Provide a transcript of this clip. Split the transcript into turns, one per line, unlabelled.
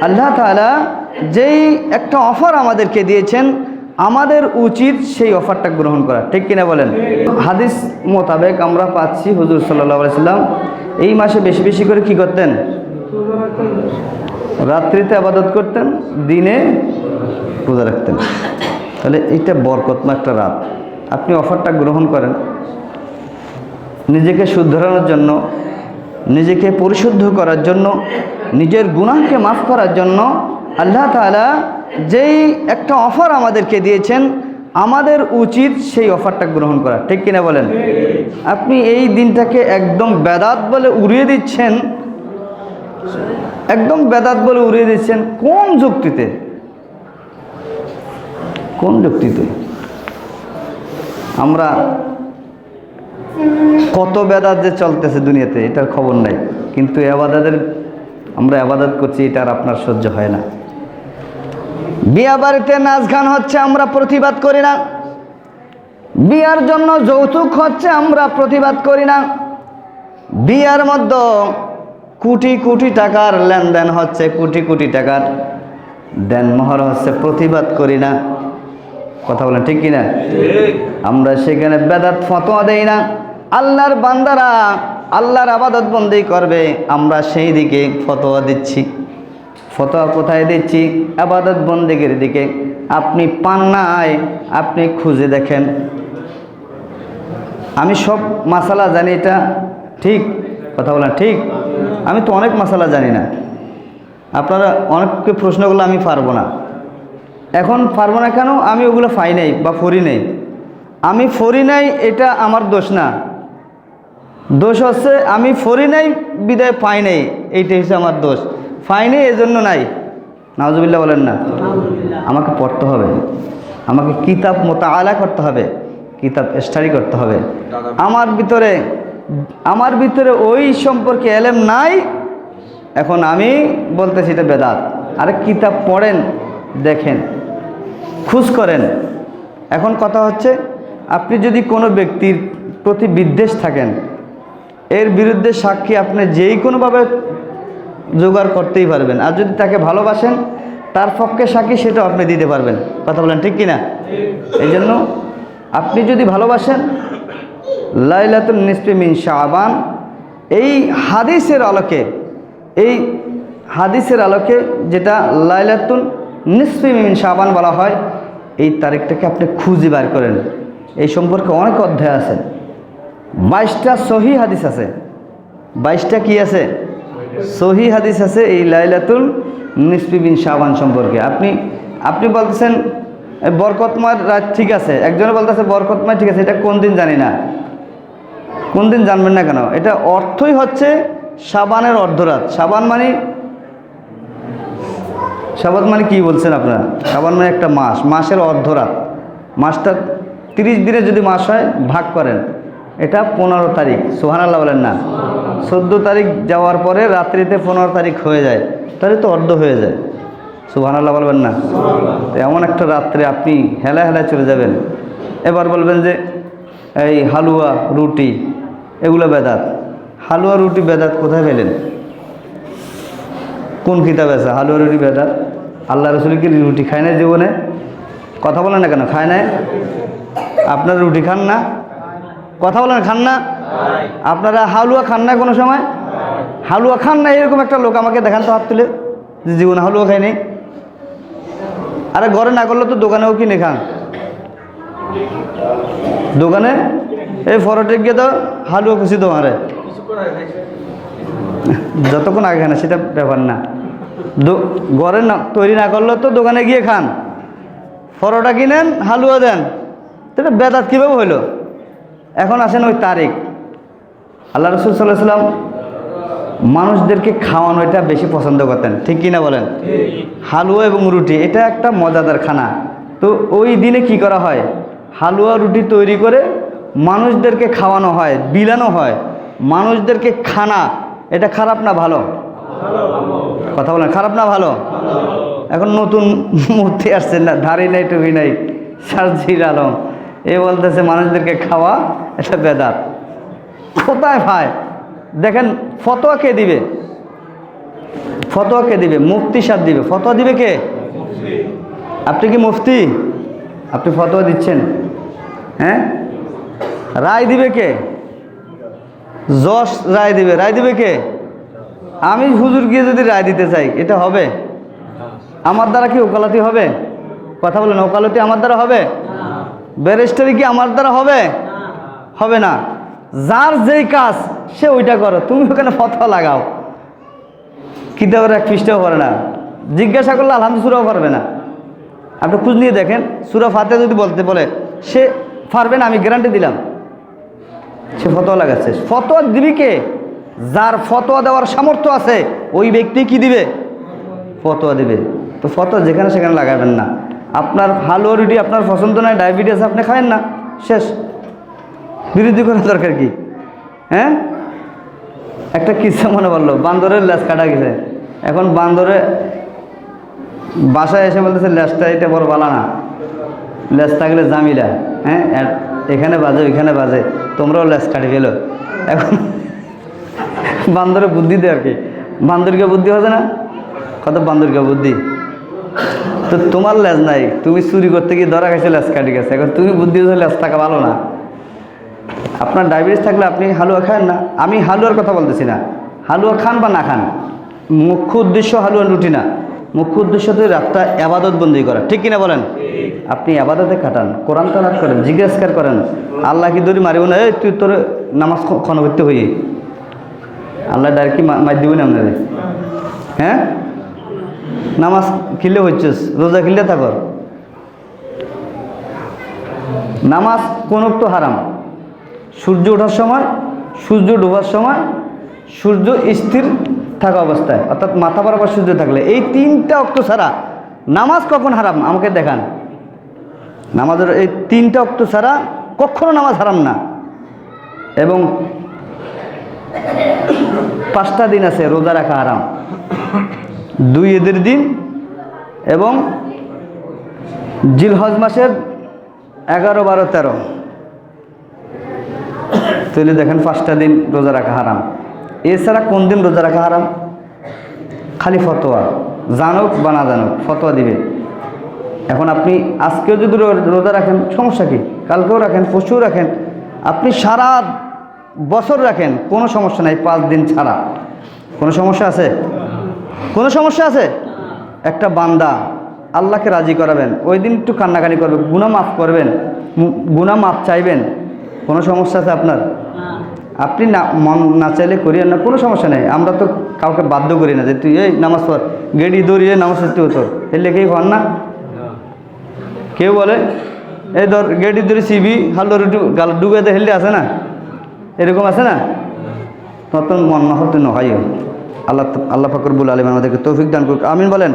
আল্লাহ তাআলা যেই একটা অফার আমাদেরকে দিয়েছেন, আমাদের উচিত সেই অফারটা গ্রহণ করা। ঠিক কিনা বলেন? হাদিস মোতাবেক আমরা পাচ্ছি হুজুর সাল্লাহ সাল্লাম। এই মাসে বেশি বেশি করে কি করতেন? রাত্রিতে আবাদত করতেন, দিনে রোজা রাখতেন। তাহলে এইটা বরকতময় একটা রাত। আপনি অফারটা গ্রহণ করেন। নিজেকে শুধরানোর জন্য নিজেকে পরিশুদ্ধ করার জন্য, নিজের গুনাহকে মাফ করার জন্য আল্লাহ তাআলা যেই একটা অফার আমাদেরকে দিয়েছেন, আমাদের উচিত সেই অফারটা গ্রহণ করা। ঠিক কিনা বলেন? আপনি এই দিনটাকে একদম বেদাত বলে উড়িয়ে দিচ্ছেন। একদম বেদাত বলে উড়িয়ে দিচ্ছেন কোন যুক্তিতে? কোন যুক্তিতে? আমরা কত বেদাত যে চলতেছে দুনিয়াতে, এটার খবর নাই। কিন্তু আবাদাদের আমরা আবাদত করছি এটা আর আপনার সহ্য হয় না। বিয়া বাড়িতে নাচ গান হচ্ছে, আমরা প্রতিবাদ করি না। বিয়ার জন্য যৌতুক হচ্ছে, আমরা প্রতিবাদ করি না। বিয়ার মধ্যে কোটি কোটি টাকার লেনদেন হচ্ছে, কোটি কোটি টাকার দেন দেনমোহর হচ্ছে, প্রতিবাদ করি না। কথা বলেন, ঠিক কিনা? আমরা সেখানে বেদাত ফতোয়া দেই না। আল্লাহর বান্দারা আল্লাহর আবাদত বন্দি করবে, আমরা সেই দিকে ফতোয়া দিচ্ছি। ফতোয়া কোথায় দিচ্ছি? আবাদত বন্দিগের দিকে। আপনি পান নাই, আপনি খুঁজে দেখেন। আমি সব মাসালা জানি, এটা ঠিক? কথা বলেন, ঠিক? আমি তো অনেক মশালা জানি না। আপনারা অনেক প্রশ্নগুলো আমি পারব না। এখন পারব না কেন? আমি ওগুলো পাই নাই বা ফরি নেই। আমি ফরি নাই এটা আমার দোষ না। দোষ হচ্ছে আমি ফরি নাই বিদায় পাই নাই এইটা হচ্ছে আমার দোষ। পাই নাই এজন্য নাই। নাজুবিল্লাহ বলেন না। আমাকে পড়তে হবে। আমাকে কিতাব মোতালা করতে হবে। কিতাব স্টাডি করতে হবে। আমার ভিতরে আমার ভিতরে ওই সম্পর্কে এলেম নাই। এখন আমি বলতেছি এটা বেদাত। আরে কিতাব পড়েন দেখেন। খুশ করেন। এখন কথা হচ্ছে, আপনি যদি কোনো ব্যক্তির প্রতি বিদ্বেষ থাকেন, এর বিরুদ্ধে সাক্ষী আপনি যেই কোনোভাবে জোগাড় করতেই পারবেন। আর যদি তাকে ভালোবাসেন, তার পক্ষে সাক্ষী সেটাও আপনি দিতে পারবেন। কথা বলেন ঠিক কিনা? এই জন্য আপনি যদি ভালোবাসেন লাইলাতুল নিসফি মিন শাবান, এই হাদিসের আলোকে, এই হাদিসের আলোকে যেটা লাইলাতুল নিসফি মিন শাবান বলা হয় এই তারিখটাকে আপনি খুঁজে বার করেন। এই সম্পর্কে অনেক অধ্যায় আছে। বাইশটা সহি হাদিস আছে। বাইশটা কি আছে? সহি হাদিস আছে এই লাইলাতুল নিসফি বিন শাবান সম্পর্কে। আপনি আপনি বলতেছেন বরকতময় রাত ঠিক আছে। একজনে বলতেছে, বরকতময় ঠিক আছে। এটা কোন দিন জানি না। কোন দিন জানবেন না কেন? এটা অর্থই হচ্ছে সাবানের অর্ধরাত। সাবান মানে সাবান মানে কি বলছেন আপনারা? সাবান মানে একটা মাস মাসের অর্ধরাত। মাসটা তিরিশ দিনে যদি মাস হয় ভাগ করেন। এটা পনেরো তারিখ সোহান আল্লাহ বলেন না। চোদ্দ তারিখ যাওয়ার পরে রাত্রিতে পনেরো তারিখ হয়ে যায়। তাহলে তো অর্ধ হয়ে যায়। সুহান আল্লাহ বলবেন না? তো এমন একটা রাত্রে আপনি হেলা হেলায় চলে যাবেন। এবার বলবেন যে এই হালুয়া রুটি এগুলো বেদাত। হালুয়া রুটি বেদাত কোথায় পেলেন? কোন কিতাব আছে হালুয়া রুটি বেদাত? আল্লাহ রসুল কি রুটি খায় না জীবনে? কথা বলেন না কেন, খায় না আপনারা রুটি খান না? কথা বলেন, খান না? আপনারা হালুয়া খান না কোনো সময়? হালুয়া খান না, এরকম একটা লোক আমাকে দেখান তো হাত তুলে, যে জীবনে হালুয়া খায়নি। আরে ঘরে না করলে তো দোকানেও কিনে খান। দোকানে? এই ফরটে গিয়ে তো হালুয়া খুশি তোমারে। যতক্ষণ আগে খান সেটা ব্যাপার না। ঘরে না, তৈরি না করলে তো দোকানে গিয়ে খান। পরোটা কিনেন, হালুয়া দেন। তাহলে বেদাত কীভাবে হইল? এখন আসেন ওই তারিখ। আল্লাহ রসুল সাল্লাহ সাল্লাম মানুষদেরকে খাওয়ানো এটা বেশি পছন্দ করতেন। ঠিক কিনা বলেন? হালুয়া এবং রুটি, এটা একটা মজাদার খানা। তো ওই দিনে কি করা হয়? হালুয়া, রুটি তৈরি করে মানুষদেরকে খাওয়ানো হয়, বিলানো হয়। মানুষদেরকে খানা, এটা খারাপ না ভালো? কথা বলেন, খারাপ না ভালো? এখন নতুন মূর্তি আসছে, না, ধারি নাই, টুপি নাই সার্জির আলম। এ বলতেছে, মানুষদেরকে খাওয়া এটা বেদাত। কোথায় ভাই? দেখেন, ফতোয়া কে দিবে? ফতোয়া কে দিবে? মুফতি সাহেব দিবে। ফতোয়া দিবে কে? আপনি কি মুফতি? আপনি ফতোয়া দিচ্ছেন। হ্যাঁ? রায় দিবে কে? যশ রায় দিবে। রায় দিবে কে? আমি হুজুর গিয়ে যদি রায় দিতে চাই, এটা হবে? আমার দ্বারা কি ওকালতি হবে? কথা বলেন, ওকালতি আমার দ্বারা হবে? ব্যারিস্টারি কি আমার দ্বারা হবে? হবে না। যার যেই কাজ, সে ওইটা করো। তুমি ওখানে ফতোয়া লাগাও। কিতাবের এক পৃষ্ঠাও পারে না। জিজ্ঞাসা করলে আলহামদুল সুরাও পারবে না। আপনি খুঁজ নিয়ে দেখেন। সুরা ফাতে যদি বলতে বলে, সে পারবে না, আমি গ্যারান্টি দিলাম। সে ফতোয়া লাগাচ্ছে। ফতোয়া দিবি কে? যার ফতোয়া দেওয়ার সামর্থ্য আছে, ওই ব্যক্তি কি দিবে? ফতোয়া দিবে। তো ফতোয়া যেখানে সেখানে লাগাবেন না। আপনার হালুয়া রুটি আপনার পছন্দ নয়, ডায়াবেটিস আপনি খাবেন না। শেষ। বিরোধী করার দরকার কি? হ্যাঁ? একটা কিসা মনে পড়ল, বান্দরের ল্যাস কাটা গেছে। এখন বান্দরে বাসায় এসে বলতেছে ল্যাসটা এটা বড় বালা না। ল্যাস থাকলে জামিলা। হ্যাঁ? এখানে বাজে, ওইখানে বাজে। তোমরাও ল্যাস কাটি ফেলো। এখন বান্দরে বুদ্ধি দেয় আর কি। বান্দরকে বুদ্ধি হবে না? কত বান্দরকে বুদ্ধি? তো তোমার লেজ নাই, তুমি চুরি করতে গিয়ে ধরা গেছে ল্যাস কাটি গেছে। এখন তুমি বুদ্ধি হলে ল্যাস থাকা ভালো না। আপনার ডায়াবেটিস থাকলে আপনি হালুয়া খান না। আমি হালুয়ার কথা বলতেছি না। হালুয়া খান বা না খান, মুখ্য উদ্দেশ্য হালুয়া রুটি না। মুখ্য উদ্দেশ্য তো রাতটা আবাদত বন্দি করা। ঠিক কিনা বলেন? আপনি আবাদতে কাটান, কোরআন তালাত করেন জিজ্ঞাসকার করেন, আল্লাহ কি দড়ি মারিব না? এই তুই তোর নামাজ খ- ক্ষণ করতে হই আল্লাহ ডাইরেক্ট কি মার দিব না আপনাদের হ্যাঁ? নামাজ খিলে হচ্ছিস, রোজা খিলে থাকর নামাজ কোন তো হারাম। সূর্য ওঠার সময়, সূর্য ডোবার সময়, সূর্য স্থির থাকা অবস্থায়, অর্থাৎ মাথা বরাবর সূর্য থাকলে। এই তিনটা অক্ত ছাড়া নামাজ কখন হারাম, আমাকে দেখান। নামাজের এই তিনটা অক্ত ছাড়া কখনো নামাজ হারাম না। এবং পাঁচটা দিন আছে, রোজা রাখা আরাম দুই ঈদের দিন এবং জিলহজ মাসের এগারো, বারো, তেরো। তাহলে দেখেন পাঁচটা দিন রোজা রাখা হারাম। এছাড়া কোন দিন রোজা রাখা হারাম? খালি ফতোয়া। জানুক বা না জানুক, ফতোয়া দিবে। এখন আপনি আজকেও যদি রোজা রাখেন, সমস্যা কি? কালকেও রাখেন, পরশুও রাখেন। আপনি সারা বছর রাখেন, কোনো সমস্যা নাই, পাঁচ দিন ছাড়া। কোনো সমস্যা আছে? কোনো সমস্যা আছে? একটা বান্দা আল্লাহকে রাজি করাবেন, ওই দিন একটু কান্নাকানি করবেন গুণা মাফ করবেন গুনাহ মাফ চাইবেন, কোনো সমস্যা আছে আপনার? আপনি না, মন না চাইলে করিয়েন না, কোনো সমস্যা নেই। আমরা তো কাউকে বাধ্য করি না যে তুই, এই, নামাজ পড়, গেড়ি দৌড়িয়ে নামাজ পড়তে হতো। এর লেখেই হন না? কেউ বলে, এই ধর, গেড়ি ধরে সিবি, হালদা রুটি, গাল ডুবে হেললে আছে না? এরকম আছে না? তত মন হতে নহাই আল্লাহ আল্লাহ ফাকরবুল আলম আমাদেরকে তৌফিক দান করুক। আমিন বলেন?